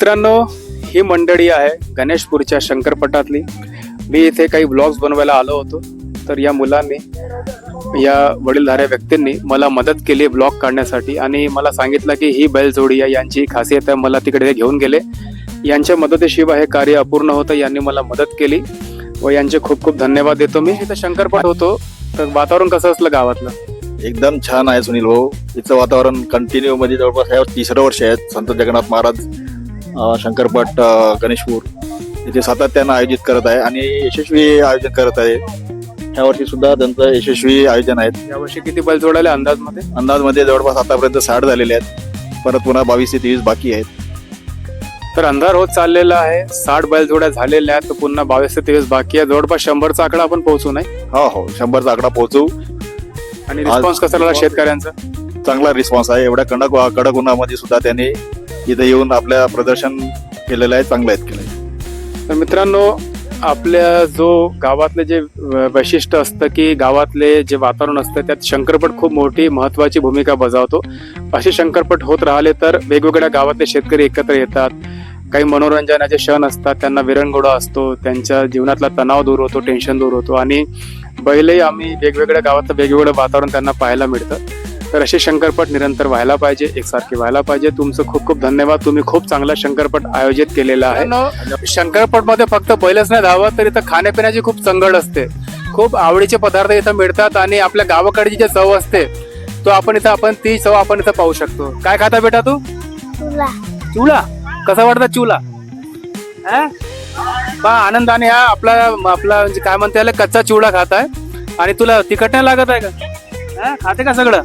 मित्रांनो ही मंडळी आहे गणेशपूरच्या शंकरपटातली. मी इथे काही ब्लॉग्स बनवायला आलो होतो. तर या मुलांनी या वडीलधाऱ्या व्यक्तींनी मला मदत केली ब्लॉग काढण्यासाठी आणि मला सांगितलं की ही बैलजोडी आहे यांची खासियत आहे मला तिकडे घेऊन गेले. यांच्या मदतीशिवाय हे कार्य अपूर्ण होतं यांनी मला मदत केली व यांचे खूप खूप धन्यवाद देतो. मी इथं शंकरपट होतो तर वातावरण कसं असलं गावातलं? एकदम छान आहे सुनील भाऊ. इथं वातावरण कंटिन्यू म्हणजे जवळपास यावर तिसरं वर्ष आहे संत जगन्नाथ महाराज शंकरपट गणेशपूर इथे सातत्यानं आयोजित करत आहे आणि यशस्वी आयोजन करत आहे. ह्या वर्षी सुद्धा त्यांचं यशस्वी आयोजन आहेत यावर्षी किती बैल जोडायला अंदाजमध्ये? अंदाजमध्ये जवळपास आतापर्यंत साठ झालेले आहेत. परत पुन्हा बावीस ते तेवीस बाकी आहेत. तर अंधार होत चाललेला आहे. साठ बैलजोड्या झालेल्या आहेत. तर पुन्हा बावीस ते तेवीस बाकी आहे. जवळपास शंभरचा आकडा आपण पोहोचू नाही? हो हो. शंभरचा आकडा पोहोचू. आणि रिस्पॉन्स कसा राहिला शेतकऱ्यांचा? चांगला रिस्पॉन्स आहे. एवढ्या कडक कडक उन्हामध्ये सुद्धा त्यांनी इथं येऊन आपल्या प्रदर्शन केलेलं आहे चांगलं आहेत केलं आहे. तर मित्रांनो आपल्या जो गावातले जे वैशिष्ट्य असतं की गावातले जे वातावरण असतं त्यात शंकरपट खूप मोठी महत्वाची भूमिका बजावतो. असे शंकरपट होत राहिले तर वेगवेगळ्या गावातले शेतकरी एकत्र येतात. काही मनोरंजनाचे क्षण असतात त्यांना विरंगुळा असतो त्यांच्या जीवनातला तणाव दूर होतो टेन्शन दूर होतो. आणि बैलही आम्ही वेगवेगळ्या गावातलं वेगवेगळं वातावरण त्यांना पाहायला मिळतं. तर असे शंकरपट निरंतर व्हायला पाहिजे एकसारखे व्हायला पाहिजे. तुमचं खूप खूप धन्यवाद. तुम्ही खूप चांगला शंकरपट आयोजित केलेला आहे. शंकरपटमध्ये फक्त बैलच नाही धावत तर इथं खाण्यापिण्याची खूप चंगड असते. खूप आवडीचे पदार्थ इथं मिळतात आणि आपल्या गावाकडची जी चव असते तो आपण इथं आपण ती चव आपण इथं पाहू शकतो. काय खाता बेटा तू? चिवला कसा वाटतं हा? पहा आनंदाने हा आपला आपला म्हणजे काय म्हणते कच्चा चिवडा खात आहे आणि तुला तिखट नाही लागत आहे का? हा? खाते का सगळं?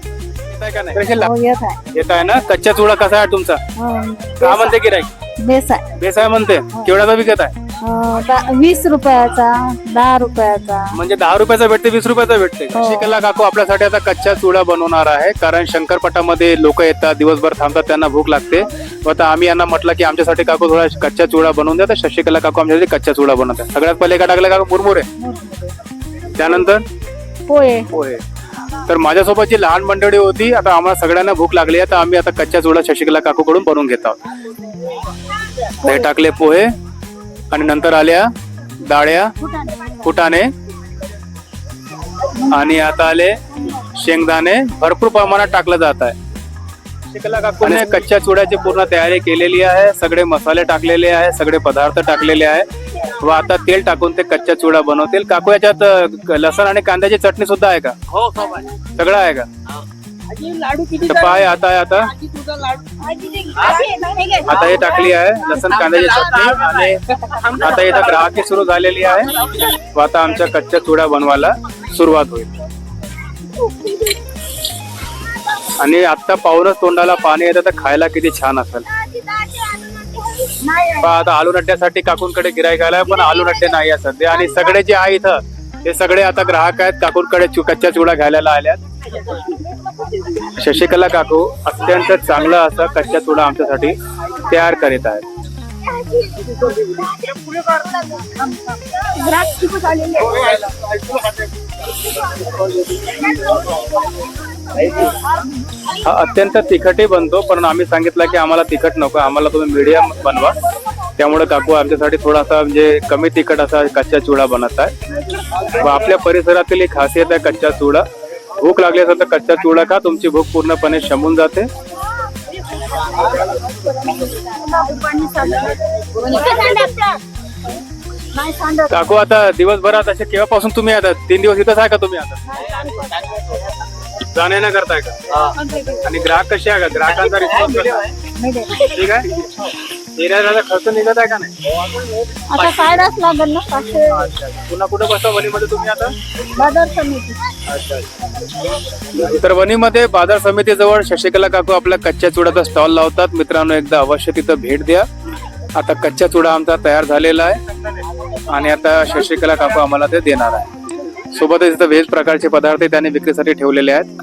येत आहे का नाही? कशी लाग- हो येत आहे. येत आहे ना? कच्चा चिवडा कसा आहे तुमचा? हं, का म्हणते गिराईक बेस आहे. बेस आहे म्हणते? केवढ्याचा विकत आहे? हं, दा- वीस रुपयाचा दहा रुपयाचा. म्हणजे दहा रुपयाचा भेटते वीस रुपयाचा भेटते. हो. शिकला काकू आपल्यासाठी आता कच्चा चुडा बनवणार आहे. कारण शंकरपटामध्ये लोक येतात दिवसभर थांबतात त्यांना भूक लागते. व आता आम्ही यांना म्हटलं की आमच्यासाठी काकू थोडा कच्चा चुडा बनवून द्या. तर शशिकला काकू आमच्यासाठी कच्चा चुडा बनवतात. सगळ्यात पहिले काय टाकलं काकू? मुरमुरे. त्यानंतर? पोहे. पोहे. तर माझ्यासोबत जी लहान मंडळी होती आता आम्हाला सगळ्यांना भूक लागली आहे तर आम्ही आता कच्चा चुडा शशिकला काकूकडून बनवून घेत आहोत. हे टाकले पोहे आणि नंतर आल्या डाळ्या फुटाणे आणि आता आले शेंगदाणे. भरपूर प्रमाणात टाकलं जात आहे. शिकला काकूने कच्च्या चुड्याची पूर्ण तयारी केलेली आहे. सगळे मसाले टाकलेले आहे सगळे पदार्थ टाकलेले आहे. व आता तेल टाकून ते कच्चा चुडा बनवतील. काकू याच्यात अ, लसण आणि कांद्याची चटणी सुद्धा आहे का? हो सब आहे सगळं आहे का? लाडू किती तर पाय आता आहे आता आता हे टाकली आहे लसण कांद्याची चटणी. आणि आता इथं ग्राहकी सुरू झालेली आहे. व आता आमच्या कच्च्या चुड्या बनवायला सुरुवात होईल. आणि आता पाहूनच तोंडाला पाणी येतं तर खायला किती छान असेल. पहा आता आलू नड्ड्यासाठी काकूंकडे गिराईक आलाय पण आलू नड्डे नाही आहे सध्या. आणि सगळे जे आहे इथं ते सगळे आता ग्राहक आहेत काकूंकडे चु- कच्च्या चुडा घ्यायला आल्यात. शशिकला काकू अत्यंत चांगला असा कच्चा चुडा आमच्यासाठी तयार करीत आहेत. हा अत्यंत तिखटही बनतो पण आम्ही सांगितलं की आम्हाला तिखट नको आम्हाला तुम्ही मीडियम बनवा. त्यामुळे काकू आमच्यासाठी थोडासा म्हणजे कमी तिखट असा कच्चा चुडा बनत आहे. व आपल्या परिसरातील एक खासियत आहे कच्चा चुडा. भूक लागली असेल तर कच्चा चुडा खा तुमची भूक पूर्णपणे शमून जाते. काकू आता दिवसभरात असे केव्हापासून तुम्ही आता तीन दिवस इथंच आहे का तुम्ही आता? जाण्या येणं करताय का? आणि ग्राहक कसे आहे का ग्राहकांचा रिस्पॉन्स कसा? आहे? ठीक आहे? येण्याचा खर्च निघत आहे का नाही? आता काढाच लागेल ना पाचशे. पुन्हा कुठं बसता? वणीमध्ये तुम्ही आता? बाजार समिती. तर वणीमध्ये बाजार समितीजवळ शशिकला काकू आपल्या कच्च्या चुड्याचा स्टॉल लावतात. मित्रांनो एकदा अवश्य तिथं भेट द्या. आता कच्च्या चुडा आमचा तयार झालेला आहे. आणि आता शशिकला काकू आम्हाला ते देणार आहे. सोबतच इथं व्हेज प्रकारचे पदार्थ त्यांनी विक्रीसाठी ठेवलेले आहेत.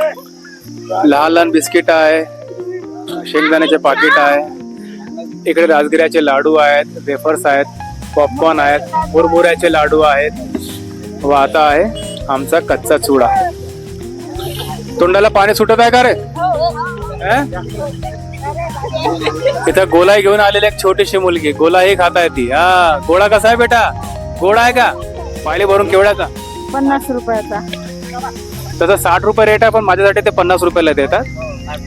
लहान लहान बिस्किट आहे शेंगदाण्याचे पाकिट आहे इकडे राजगिऱ्याचे लाडू आहेत वेफर्स आहेत पॉपकॉर्न आहेत मुरमुऱ्याचे लाडू आहेत. व आता आहे आमचा कच्चा चुडा. तोंडाला पाणी सुटत आहे का रे? अं? इथं गोलाई घेऊन आलेली एक छोटीशी मुलगी गोला ही खाता येते हा गोळा कसा आहे बेटा? गोळा आहे का? पाहिले भरून केवढ्याचा? पन्नास रुपयाचा. तसं साठ रुपये रेट आहे पण माझ्यासाठी ते पन्नास रुपयाला देतात.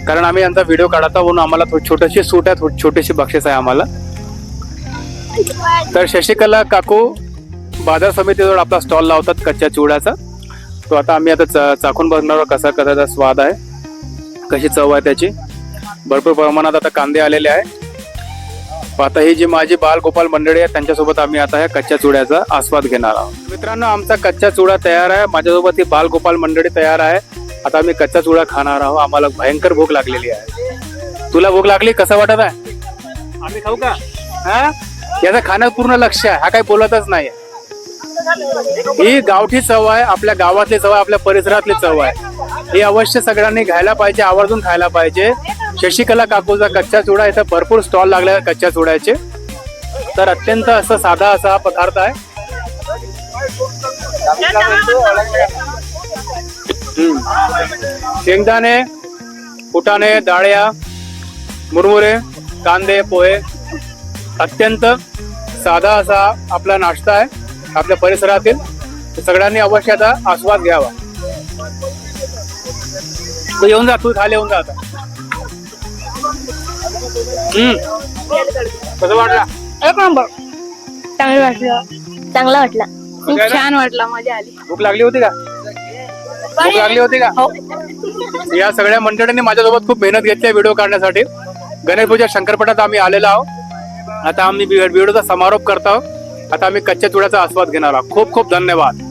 कारण आम्ही यांचा व्हिडिओ काढता म्हणून आम्हाला छोटीशी सूट आहे छोटीशी बक्षीस आहे आम्हाला. तर शशिकला काकू बाजार समितीजवळ आपला स्टॉल लावतात कच्च्या चिवड्याचा. तो आता आम्ही आता चाखून बघणार आहोत कसा कसा स्वाद आहे कशी चव आहे त्याची. भरपूर प्रमाणात आता कांदे आलेले आहे. आता ही जी माझी बाल गोपाल मंडळी आहे त्यांच्यासोबत आम्ही आता ह्या कच्च्या चुड्याचा आस्वाद घेणार आहोत. मित्रांनो आमचा कच्चा चुडा तयार आहे. माझ्यासोबत ही बाल गोपाल मंडळी तयार आहे. आता आम्ही कच्चा चुडा खाणार आहोत. आम्हाला भयंकर भूक लागलेली आहे. तुला भूक लागली? कसं वाटत आहे? आम्ही खाऊ का? हा? याचं खाण्यात पूर्ण लक्ष आहे. हा काही बोलतच नाही ही गावठी चव आहे. आपल्या गावातली चव आहे. आपल्या परिसरातली चव आहे. ही अवश्य सगळ्यांनी घ्यायला पाहिजे आवर्जून खायला पाहिजे. शशिकला काकूचा कच्चा चुडा इथं भरपूर स्टॉल लागले कच्च्या चुड्याचे. तर अत्यंत असं साधा असा हा पदार्थ आहे. हम्म. शेंगदाणे फुटाणे डाळ्या मुरमुरे कांदे पोहे. अत्यंत साधा असा आपला नाश्ता आहे आपल्या परिसरातील. तर सगळ्यांनी अवश्य आता आस्वाद घ्यावा. तू येऊन जा तू खाली येऊन जा आता. कसं वाटला? एक नंबर. चांगलं वाटलं. चांगला वाटला. खूप छान वाटला मजा आली भूक लागली होती का? भूक लागली होती का? हो. या सगळ्या मंडळांनी माझ्यासोबत खूप मेहनत घेतली आहे व्हिडिओ काढण्यासाठी. गणेश पूजा शंकरपटात आम्ही आलेलो आहोत. आता आम्ही व्हि- व्हिडिओचा समारोप करत आहोत. आता आम्ही कच्च्या चुड्याचा आस्वाद घेणार आहोत. खूप खूप धन्यवाद.